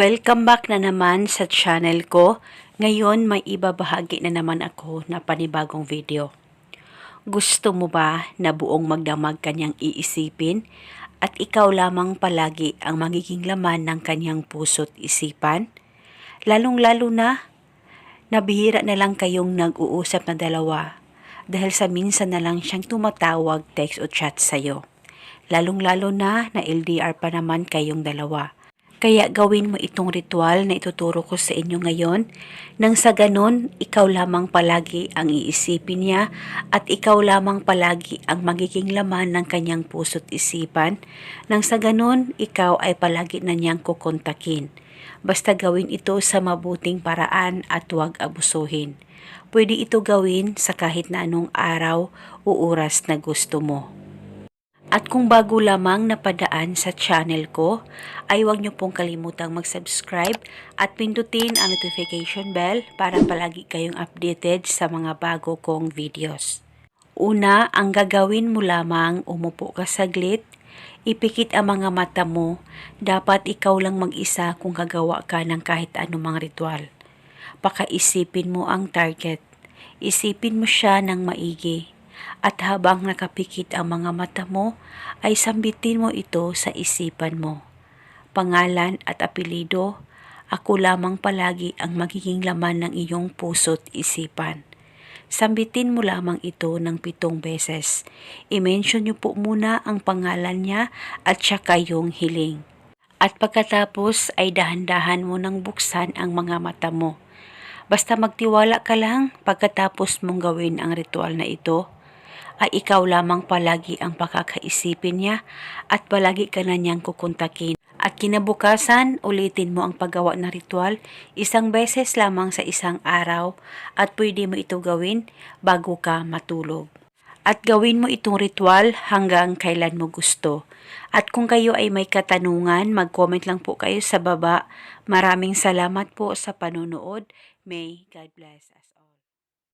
Welcome back na naman sa channel ko. Ngayon may ibabahagi na naman ako na panibagong video. Gusto mo ba na buong magdamag kanyang iisipin at ikaw lamang palagi ang magiging laman ng kanyang puso't isipan? Lalong-lalo na, nabihira na lang kayong nag-uusap na dalawa dahil sa minsan na lang siyang tumatawag, text o chat sa'yo. Lalong-lalo na na LDR pa naman kayong dalawa. Kaya gawin mo itong ritual na ituturo ko sa inyo ngayon nang sa ganon ikaw lamang palagi ang iisipin niya at ikaw lamang palagi ang magiging laman ng kanyang puso't isipan nang sa ganon ikaw ay palagi na niyang kukontakin. Basta gawin ito sa mabuting paraan at huwag abusuhin. Pwede ito gawin sa kahit na anong araw o oras na gusto mo. At kung bago lamang napadaan sa channel ko, ay huwag niyo pong kalimutang mag-subscribe at pindutin ang notification bell para palagi kayong updated sa mga bago kong videos. Una, ang gagawin mo lamang, umupo ka saglit, ipikit ang mga mata mo, dapat ikaw lang mag-isa kung gagawa ka ng kahit anumang ritual. Pakaisipin mo ang target. Isipin mo siya ng maigi at habang nakapikit ang mga mata mo, ay sambitin mo ito sa isipan mo. Pangalan at apelido, ako lamang palagi ang magiging laman ng iyong puso't isipan. Sambitin mo lamang ito ng pitong beses. I-mention niyo po muna ang pangalan niya at saka yung hiling. At pagkatapos ay dahan-dahan mo nang buksan ang mga mata mo. Basta magtiwala ka lang pagkatapos mong gawin ang ritual na ito ay ikaw lamang palagi ang pakakaisipin niya at palagi ka na niyang kukontakin. At kinabukasan, ulitin mo ang paggawa ng ritual isang beses lamang sa isang araw at pwede mo ito gawin bago ka matulog. At gawin mo itong ritual hanggang kailan mo gusto. At kung kayo ay may katanungan, mag-comment lang po kayo sa baba. Maraming salamat po sa panonood. May God bless.